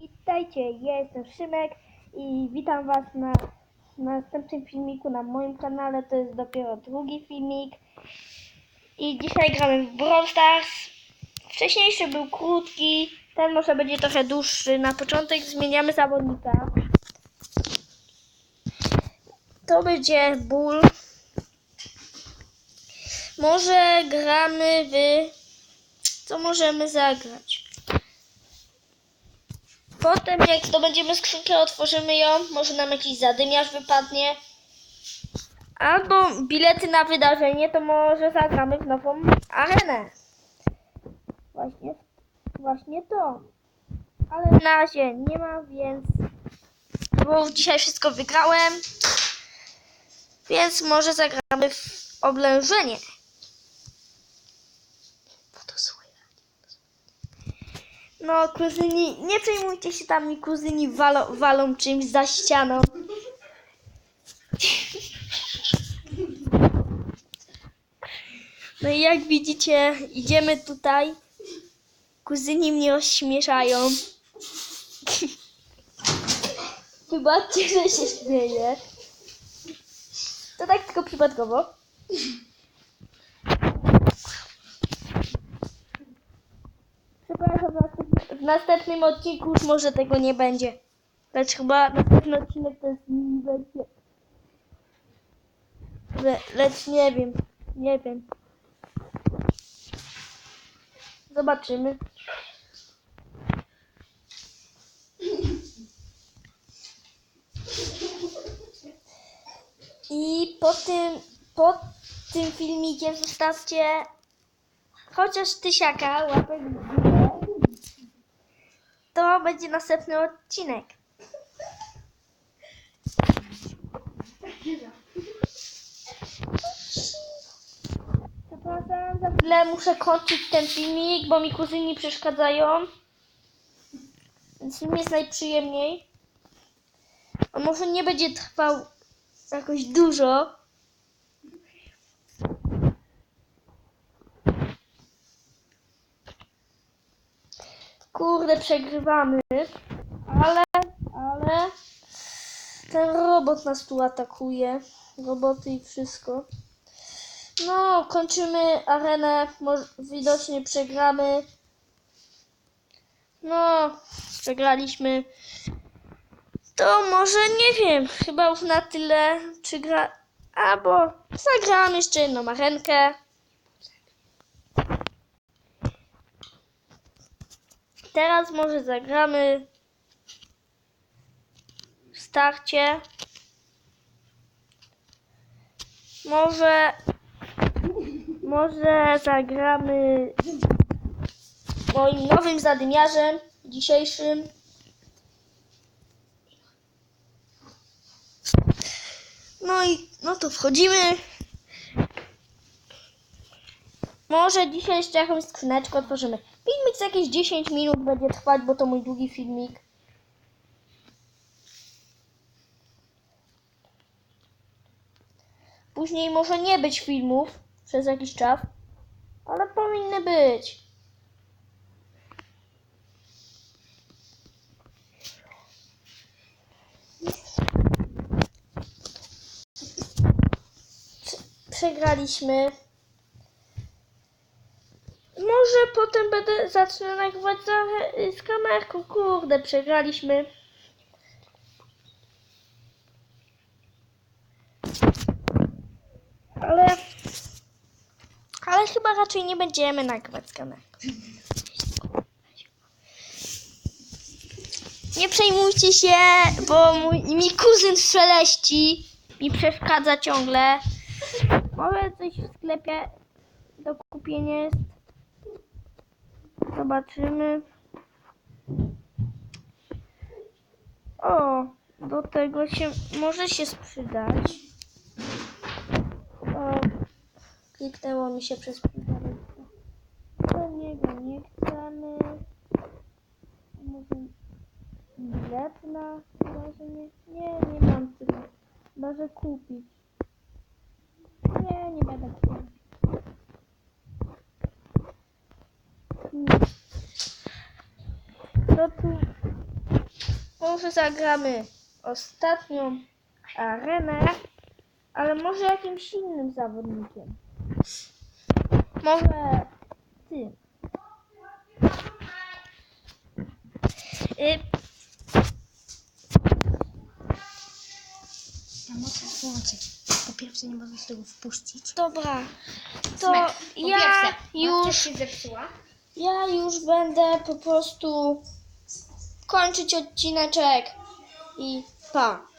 Witajcie, ja jestem Szymek i witam Was na, na następnym filmiku na moim kanale. To jest dopiero drugi filmik. I dzisiaj gramy w Brawl Stars. Wcześniejszy był krótki, ten może będzie trochę dłuższy. Na początek zmieniamy zawodnika. To będzie Bull. Może gramy w... Co możemy zagrać? Potem jak zdobędziemy skrzynkę, otworzymy ją, może nam jakiś zadymiarz wypadnie. Albo bilety na wydarzenie, to może zagramy w nową arenę. Właśnie, właśnie to. Ale na razie nie ma, więc... Bo dzisiaj wszystko wygrałem. Więc może zagramy w oblężenie. Bo to słychać. No, kuzyni, nie przejmujcie się tam, mi kuzyni walo, walą czymś za ścianą. No i jak widzicie, idziemy tutaj. Kuzyni mnie ośmieszają. Wybaczcie, że się śmieję. To tak tylko przypadkowo. Przepraszam, w następnym, odcinku już może tego nie będzie. Lecz chyba następny odcinek to jest mini wersja. Le, lecz nie wiem, nie wiem. Zobaczymy. I po tym, po tym filmikiem zostawcie chociaż tysiaka łapek. To będzie następny odcinek. Przepraszam, za chwilę muszę kończyć ten filmik, bo mi kuzyni przeszkadzają. Więc mi jest najprzyjemniej. A może nie będzie trwał jakoś dużo. Kurde, przegrywamy. Ale, ale ten robot nas tu atakuje. Roboty i wszystko. No, kończymy arenę. Widocznie przegramy. No, przegraliśmy. To może nie wiem, chyba już na tyle, czy gra. Albo zagram jeszcze jedną arenkę. Teraz może zagramy w starcie. Może może zagramy moim nowym zadymiarzem dzisiejszym. No i no to wchodzimy. Może dzisiaj jeszcze jakąś skrzyneczkę otworzymy. Filmik z jakieś 10 minut będzie trwać, bo to mój długi filmik. Później może nie być filmów przez jakiś czas, ale powinny być. Prze- Przegraliśmy. Może potem będę zacznę nagrywać za, z kamerką. Kurde, przegraliśmy. Ale. Ale chyba raczej nie będziemy nagrywać z kamerką. Nie przejmujcie się, bo mój, mi kuzyn szeleści. Mi przeszkadza ciągle. Może coś w sklepie do kupienia jest. Zobaczymy. O, do tego się może się sprzedać. O, kliknęło mi się przez przypadek. Do niego nie chcemy. Może bilet na wydarzenie? Nie, nie mam tyle. Może kupić. Nie, nie będę kupić. Hmm. Co tu może zagramy ostatnią arenę, ale może jakimś innym zawodnikiem. Może ty. Y, Ja muszę włączyć. Po pierwsze nie możesz tego wpuścić. dobra, to Smek, po ja pierwsze, babcia już, się zepsuła. ja już będę po prostu kończyć odcineczek i pa.